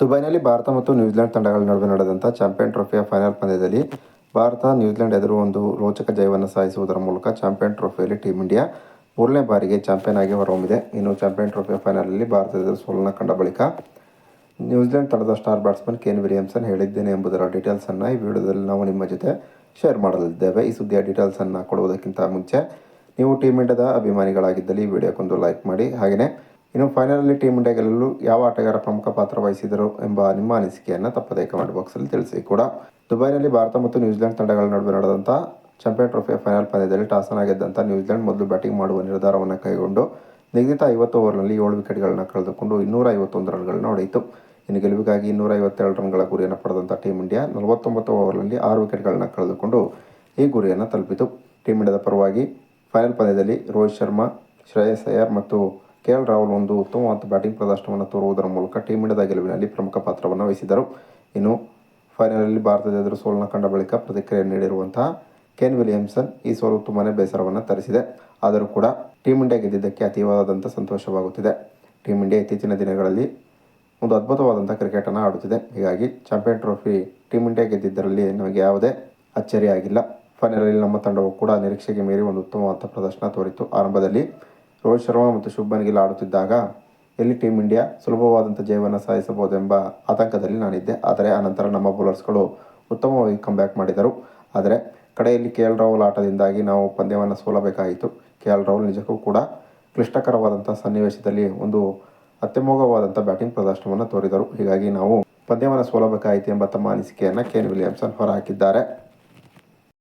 ದುಬೈನಲ್ಲಿ ಭಾರತ ಮತ್ತು ನ್ಯೂಜಿಲೆಂಡ್ ತಂಡಗಳ ನಡುವೆ ನಡೆದಂಥ ಚಾಂಪಿಯನ್ ಟ್ರೋಫಿಯ ಫೈನಲ್ ಪಂದ್ಯದಲ್ಲಿ ಭಾರತ, ನ್ಯೂಜಿಲೆಂಡ್ ಎದುರು ಒಂದು ರೋಚಕ ಜಯವನ್ನು ಸಾಧಿಸುವುದರ ಮೂಲಕ ಚಾಂಪಿಯನ್ ಟ್ರೋಫಿಯಲ್ಲಿ ಟೀಮ್ ಇಂಡಿಯಾ ಮೂರನೇ ಬಾರಿಗೆ ಚಾಂಪಿಯನ್ ಆಗಿ ಹೊರಹೊಮ್ಮಿದೆ. ಇನ್ನು ಚಾಂಪಿಯನ್ ಟ್ರೋಫಿಯ ಫೈನಲಲ್ಲಿ ಭಾರತ ಎದುರು ಸೋಲನ್ನು ಕಂಡ ಬಳಿಕ ನ್ಯೂಜಿಲೆಂಡ್ ತಂಡದ ಸ್ಟಾರ್ ಬ್ಯಾಟ್ಸ್ಮನ್ ಕೇನ್ ವಿಲಿಯಮ್ಸನ್ ಹೇಳಿದ್ದೇನೆ ಎಂಬುದರ ಡೀಟೇಲ್ಸನ್ನು ಈ ವಿಡಿಯೋದಲ್ಲಿ ನಾವು ನಿಮ್ಮ ಜೊತೆ ಶೇರ್ ಮಾಡಲಿದ್ದೇವೆ. ಈ ಸುದ್ದಿಯ ಡೀಟೇಲ್ಸನ್ನು ಕೊಡುವುದಕ್ಕಿಂತ ಮುಂಚೆ ನೀವು ಟೀಮ್ ಇಂಡಿಯಾದ ಅಭಿಮಾನಿಗಳಾಗಿದ್ದಲ್ಲಿ ಈ ವಿಡಿಯೋಕ್ಕೊಂದು ಲೈಕ್ ಮಾಡಿ. ಹಾಗೆಯೇ ಇನ್ನು ಫೈನಲಲ್ಲಿ ಟೀಮ್ ಇಂಡಿಯಾ ಯಾವ ಆಟಗಾರ ಪ್ರಮುಖ ಪಾತ್ರ ವಹಿಸಿದರು ಎಂಬ ನಿಮ್ಮ ಅನಿಸಿಕೆಯನ್ನು ತಪ್ಪದೇ ಕಮೆಂಟ್ ಬಾಕ್ಸಲ್ಲಿ ತಿಳಿಸಿ ಕೂಡ. ದುಬೈನಲ್ಲಿ ಭಾರತ ಮತ್ತು ನ್ಯೂಜಿಲೆಂಡ್ ತಂಡಗಳ ನಡುವೆ ನಡೆದಂಥ ಚಾಂಪಿಯನ್ ಟ್ರೋಫಿಯ ಫೈನಲ್ ಪಂದ್ಯದಲ್ಲಿ ಟಾಸನ್ ಆಗಿದ್ದಂಥ ನ್ಯೂಜಿಲೆಂಡ್ ಮೊದಲು ಬ್ಯಾಟಿಂಗ್ ಮಾಡುವ ನಿರ್ಧಾರವನ್ನು ಕೈಗೊಂಡು ನಿಗದಿತ ಐವತ್ತು ಓವರ್ನಲ್ಲಿ ಏಳು ವಿಕೆಟ್ಗಳನ್ನು ಕಳೆದುಕೊಂಡು ಇನ್ನೂರ ಐವತ್ತೊಂದು ರನ್ಗಳನ್ನು ಹೊಡೆಯಿತು. ಇನ್ನು ಗೆಲುವಿಗಾಗಿ ಇನ್ನೂರ ಐವತ್ತೆರಡು ರನ್ಗಳ ಗುರಿಯನ್ನು ಪಡೆದಂಥ ಟೀಮ್ ಇಂಡಿಯಾ ನಲವತ್ತೊಂಬತ್ತು ಓವರ್ನಲ್ಲಿ ಆರು ವಿಕೆಟ್ಗಳನ್ನು ಕಳೆದುಕೊಂಡು ಈ ಗುರಿಯನ್ನು ತಲುಪಿತು. ಟೀಮ್ ಇಂಡಿಯಾದ ಪರವಾಗಿ ಫೈನಲ್ ಪಂದ್ಯದಲ್ಲಿ ರೋಹಿತ್ ಶರ್ಮಾ, ಶ್ರೇಯಸ್ ಅಯ್ಯರ್ ಮತ್ತು ಕೆ ಎಲ್ ರಾಹುಲ್ ಒಂದು ಉತ್ತಮವಾದ ಬ್ಯಾಟಿಂಗ್ ಪ್ರದರ್ಶನವನ್ನು ತೋರುವುದರ ಮೂಲಕ ಟೀಮ್ ಇಂಡಿಯಾದ ಗೆಲುವಿನಲ್ಲಿ ಪ್ರಮುಖ ಪಾತ್ರವನ್ನು ವಹಿಸಿದರು ಇನ್ನು ಫೈನಲಲ್ಲಿ ಭಾರತದ ಎದುರು ಸೋಲನ್ನು ಕಂಡ ಬಳಿಕ ಪ್ರತಿಕ್ರಿಯೆ ನೀಡಿರುವಂತಹ ಕೇನ್ ವಿಲಿಯಮ್ಸನ್ ಈ ಸೋಲು ತುಂಬಾ ಬೇಸರವನ್ನು ತರಿಸಿದೆ. ಆದರೂ ಕೂಡ ಟೀಮ್ ಇಂಡಿಯಾ ಗೆದ್ದಿದ್ದಕ್ಕೆ ಅತೀವಾದಂಥ ಸಂತೋಷವಾಗುತ್ತಿದೆ. ಟೀಮ್ ಇಂಡಿಯಾ ಇತ್ತೀಚಿನ ದಿನಗಳಲ್ಲಿ ಒಂದು ಅದ್ಭುತವಾದಂಥ ಕ್ರಿಕೆಟನ್ನು ಆಡುತ್ತಿದೆ. ಹೀಗಾಗಿ ಚಾಂಪಿಯನ್ ಟ್ರೋಫಿ ಟೀಮ್ ಇಂಡಿಯಾ ಗೆದ್ದಿದ್ದರಲ್ಲಿ ನಮಗೆ ಯಾವುದೇ ಅಚ್ಚರಿಯಾಗಿಲ್ಲ. ಫೈನಲಲ್ಲಿ ನಮ್ಮ ತಂಡವು ಕೂಡ ನಿರೀಕ್ಷೆಗೆ ಮೀರಿ ಒಂದು ಉತ್ತಮವಾದ ಪ್ರದರ್ಶನ ತೋರಿತು ಆರಂಭದಲ್ಲಿ ರೋಹಿತ್ ಶರ್ಮಾ ಮತ್ತು ಶುಭ್ಮನ್ ಗಿಲ್ ಆಡುತ್ತಿದ್ದಾಗ ಎಲ್ಲಿ ಟೀಮ್ ಇಂಡಿಯಾ ಸುಲಭವಾದಂಥ ಜಯವನ್ನು ಸಾಧಿಸಬಹುದೆಂಬ ಆತಂಕದಲ್ಲಿ ನಾನಿದ್ದೆ. ಆದರೆ ಆನಂತರ ನಮ್ಮ ಬೌಲರ್ಸ್ಗಳು ಉತ್ತಮವಾಗಿ ಕಂಬ್ಯಾಕ್ ಮಾಡಿದರು. ಆದರೆ ಕಡೆಯಲ್ಲಿ ಕೆ ಎಲ್ ರಾಹುಲ್ ಆಟದಿಂದಾಗಿ ನಾವು ಪಂದ್ಯವನ್ನು ಸೋಲಬೇಕಾಯಿತು. ಕೆ ಎಲ್ ರಾಹುಲ್ ನಿಜಕ್ಕೂ ಕೂಡ ಕ್ಲಿಷ್ಟಕರವಾದಂಥ ಸನ್ನಿವೇಶದಲ್ಲಿ ಒಂದು ಅತ್ಯಮೋಘವಾದಂಥ ಬ್ಯಾಟಿಂಗ್ ಪ್ರದರ್ಶನವನ್ನು ತೋರಿದರು. ಹೀಗಾಗಿ ನಾವು ಪಂದ್ಯವನ್ನು ಸೋಲಬೇಕಾಯಿತು ಎಂಬ ತಮ್ಮ ಅನಿಸಿಕೆಯನ್ನು ಕೇನ್ ವಿಲಿಯಮ್ಸನ್ ಹೊರಹಾಕಿದ್ದಾರೆ.